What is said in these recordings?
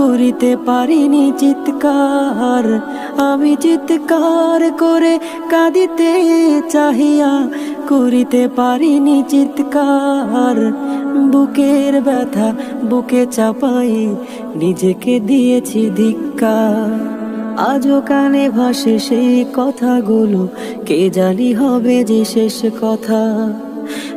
করিতে পারিনি চিৎকার। আমি চিৎকার করে কাঁদিতে চাহিয়া করিতে পারিনি চিৎকার। বুকের ব্যথা বুকে চাপাই নিজেকে দিয়েছি ধিক্কার। আজও কানে ভাসে সেই কথাগুলো, কে জানি হবে যে শেষ কথা।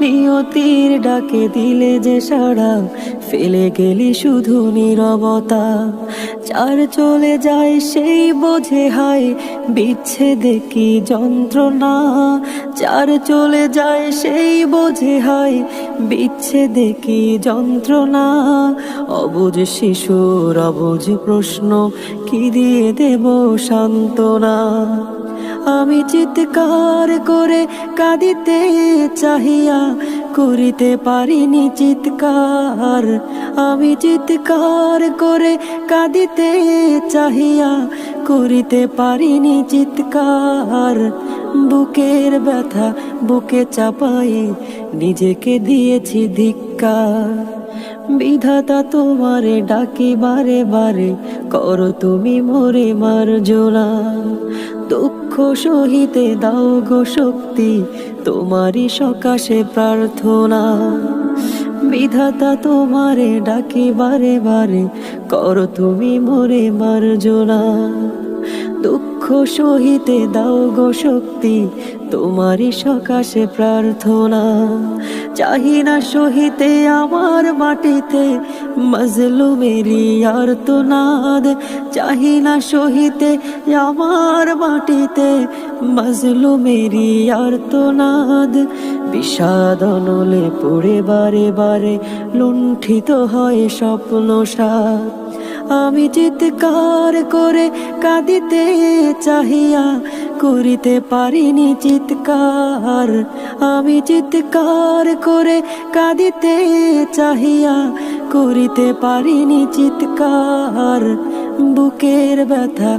নিয়তির ডাকে দিলে যে সাড়া, ফেলে গেলি শুধু নিরবতা। চার চলে যায় সেই বোঝে হায় বিচ্ছে দেখি যন্ত্রণা। চার চলে যায় সেই বোঝে হায় বিচ্ছে দেখি যন্ত্রণা। অবুঝ শিশুর অবুঝ প্রশ্ন, কি দিয়ে দেব সান্ত্বনা? আমি চিৎকার করে কাঁদিতে চাহিয়া করিতে পারিনি চিৎকার। আমি চিৎকার করে কাঁদিতে চাহিয়া করিতে পারিনি চিৎকার। বুকের ব্যথা বুকে চাপাই নিজেকে দিয়েছি ধিক্কার। বিধাতা তোমারে ডাকি বারে বারে, করো তুমি মোরে মার্জনা। দুঃখ সহিতে দাও গো শক্তি, তোমারই সকাশে প্রার্থনা। বিধাতা তোমারে ডাকি বারে বারে, করো তুমি মোরে মার্জনা। দুঃখ সহিতে দাও গো শক্তি, তোমারই সকাশে প্রার্থনা। চাহি না সহিতে আমার মাটিতে মজলুমেরি চাহি না সহিতে আমার মাটিতে মজলুমেরি বিষাদ নলে পড়ে বারে বারে লুণ্ঠিত হয় স্বপ্ন সাত আমি চিৎকার করে কাঁদিতে চাহিয়া করিতে পারিনি চিৎকার। আমি চিৎকার করে কাঁদিতে চাহিয়া করিতে পারিনি চিৎকার। বুকের ব্যথা